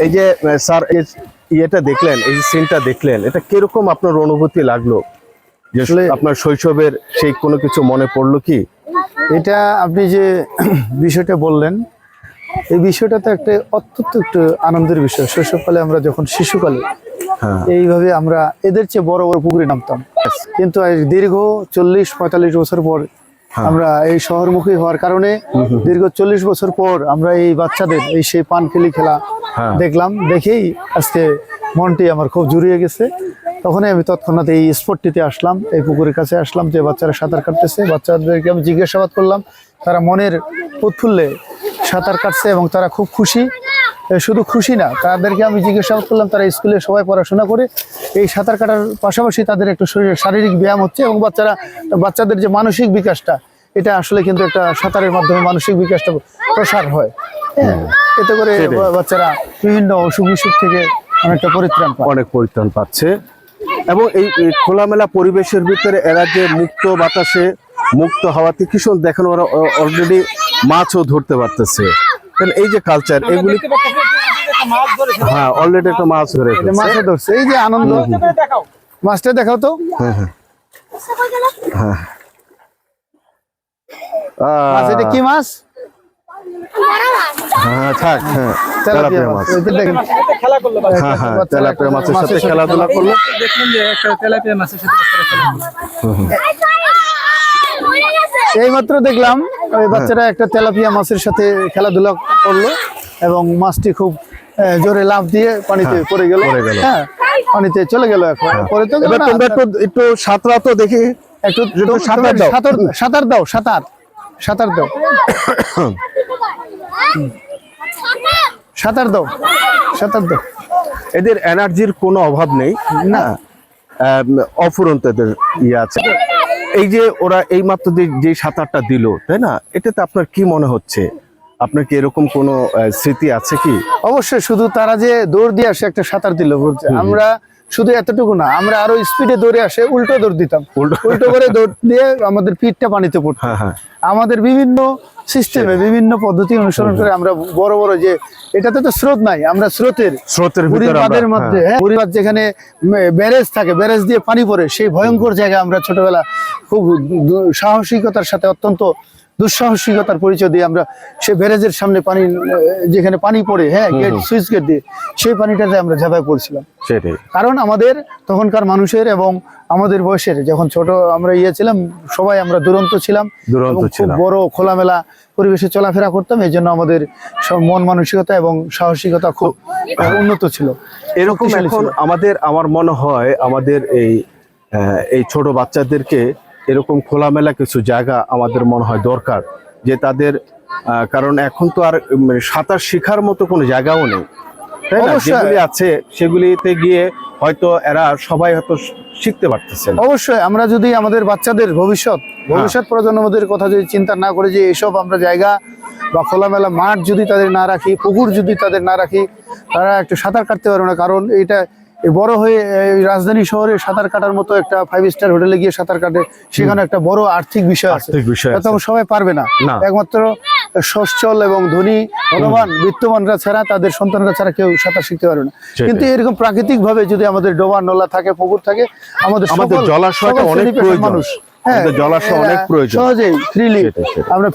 এই যে স্যার ইয়েটা দেখলেন এই যে সিনটা দেখলেন এটা কীরকম আপনার অনুভূতি লাগল? আসলে- আপনার শৈশবের সেই কোনো কিছু মনে পড়ল কি? এটা আপনি যে বিষয়টা বললেন এই বিষয়টা তো একটা অত্যন্ত একটু আনন্দের বিষয়। শৈশবকালে আমরা যখন শিশুকালে হ্যাঁ। এইভাবে আমরা এদের চেয়ে বড় বড় পুকুরে নামতাম। কিন্তু দীর্ঘ চল্লিশ পঁয়তাল্লিশ বছর পর আমরা এই শহরমুখী হওয়ার কারণে দীর্ঘ চল্লিশ বছর পর আমরা এই বাচ্চাদের এই সেই পান খেলি খেলা হ্যাঁ। দেখলাম দেখেই আজকে মনটি আমার খুব জুড়িয়ে গেছে। তখনই আমি তৎক্ষণাৎ এই স্পটটিতে আসলাম এই পুকুরের কাছে আসলাম যে বাচ্চারা সাঁতার কাটতেছে। বাচ্চাদেরকে আমি জিজ্ঞাসাবাদ করলাম তারা মনের উৎফুল্লে সাঁতার কাটছে এবং তারা খুব খুশি। শুধু খুশি না তাদেরকে আমি জিজ্ঞাসাবাদ করলাম তারা স্কুলে সবাই পড়াশোনা করে এই সাঁতার কাটার পাশাপাশি তাদের একটু শরীরে শারীরিক ব্যায়াম হচ্ছে এবং বাচ্চারা বাচ্চাদের যে মানসিক বিকাশটা এটা আসলে কিন্তু একটা সাঁতারের মাধ্যমে মানসিক বিকাশটা প্রসার হয়। হ্যাঁ, এতে করে বাচ্চারা বিভিন্ন অসুখ বিসুখ থেকে অনেকটা পরিত্রাণ পায়। অনেক পরিত্রাণ পাচ্ছে। এবং এই খোলামেলা পরিবেশের ভিতরে এরা যে মুক্ত বাতাসে মুক্ত হাওয়াতে কি সুন্দর দেখেন ওরা অলরেডি মাছও ধরতে পারতেছে। তাহলে এই যে কালচার এগুলি হ্যাঁ অলরেডি একটা মাছ ধরে মাছও ধরছে। এই যে আনন্দ। মাছটা দেখাও তো। হ্যাঁ হ্যাঁ। হ্যাঁ। মাছ এটা কি মাছ? হ্যাঁ হ্যাঁ এই যে দেখেন। হ্যাঁ হ্যাঁ বাচ্চারা তেলাপিয়া মাছের সাথে মাছের খেলাধুলা করল। দেখলেন যে একটা তেলাপিয়া মাছের সাথে বাচ্চারা খেলে। এইমাত্র দেখলাম ওই বাচ্চারা একটা তেলাপিয়া মাছের সাথে খেলাধুলা করল এবং মাছটি খুব আহ, জোরে লাফ দিয়ে পানিতে পড়ে গেল। হ্যাঁ পানিতে চলে গেল এখন। পরে তো তোমরা একটু একটু সাঁতরা তো দেখি। একটু সাঁতার দাও। সাঁতার সাঁতার দাও সাঁতার। সাঁতার দাও। সাঁতার দাও। সাঁতার দাও। এদের এনার্জির কোনো অভাব নেই না? অফুরন্ত এদের ইয়ে আছে। এই যে ওরা এই মাত্র যে- সাঁতারটা দিল তাই না? এটাতে আপনার কি মনে হচ্ছে? আপনার কি এরকম কোনো স্মৃতি আছে কি? অবশ্যই শুধু তারা যে দৌড় দিয়ে আসে একটা সাঁতার দিল আমরা শুধু এতটুকু না আমরা আরও স্পিডে দৌড়ে আসে উল্টো দৌড় দিতাম। উল্টো- করে দৌড় দিয়ে আমাদের পিঠটা পানিতে পড়তো। হ্যাঁ হ্যাঁ। আমাদের বিভিন্ন সিস্টেমে বিভিন্ন পদ্ধতি অনুসরণ করে আমরা বড় বড় যে এটাতে তো স্রোত নাই আমরা স্রোতের স্রোতের বাঁধের মধ্যে হ্যাঁ। বুড়ির বাঁধ যেখানে ব্যারেজ থাকে ব্যারেজ দিয়ে পানি পড়ে সেই ভয়ঙ্কর জায়গায় আমরা ছোটবেলা খুব সাহসিকতার সাথে অত্যন্ত দুঃসাহসিকতার পরিচয় দিয়ে আমরা সে ব্যারেজের সামনে পানি যেখানে পানি পড়ে হ্যাঁ গেট সুইচ গেট দিয়ে সেই পানিটাতে আমরা ঝাঁপায় পড়ছিলাম। সেটাই। কারণ আমাদের তখনকার মানুষের এবং আমাদের বয়সের যখন ছোট আমরা ইয়ে ছিলাম সবাই আমরা দুরন্ত ছিলাম দুরন্ত খুব ছিলাম। বড় খোলামেলা পরিবেশে চলাফেরা করতাম এই জন্য আমাদের সব মন মানসিকতা এবং সাহসিকতা খুব উন্নত ছিল। এরকম এখন আমাদের আমার মনে হয় আমাদের এই এই ছোট বাচ্চাদেরকে এরকম খোলামেলা কিছু জায়গা আমাদের মনে হয় দরকার যে তাদের কারণ এখন তো আর উম, সাঁতার শেখার মতো কোনো জায়গাও নেই। তাই না? অবশ্যই। যেগুলি আছে সেগুলিতে গিয়ে হয়তো এরা সবাই হয়তো শিখতে পারতেছে অবশ্যই আমরা যদি আমাদের বাচ্চাদের ভবিষ্যৎ ভবিষ্যৎ প্রজন্মদের কথা যদি চিন্তা না করে যে এসব আমরা জায়গা বা খোলামেলা মাঠ যদি তাদের না রাখি পুকুর যদি তাদের না রাখি তারা একটু সাঁতার কাটতে পারবে না কারণ এটা বড় হয়ে রাজধানী শহরে সাঁতার কাটার মতো একটা ফাইভ স্টার হোটেলে গিয়ে সাঁতার কাটে সেখানে একটা বড় আর্থিক বিষয় আছে আর্থিক বিষয় আছে। তখন সবাই পারবে না। একমাত্র সচ্ছল এবং ধনী ধনবান বিত্তমানরা ছাড়া তাদের সন্তানরা ছাড়া কেউ সাঁতার শিখতে পারবে না কিন্তু এরকম প্রাকৃতিক ভাবে যদি আমাদের ডোবা নলা থাকে পুকুর থাকে আমাদের সকল অনেক। মানুষ হ্যাঁ জলাশয় অনেক প্রয়োজন। সহজেই ফ্রিলি। আমরা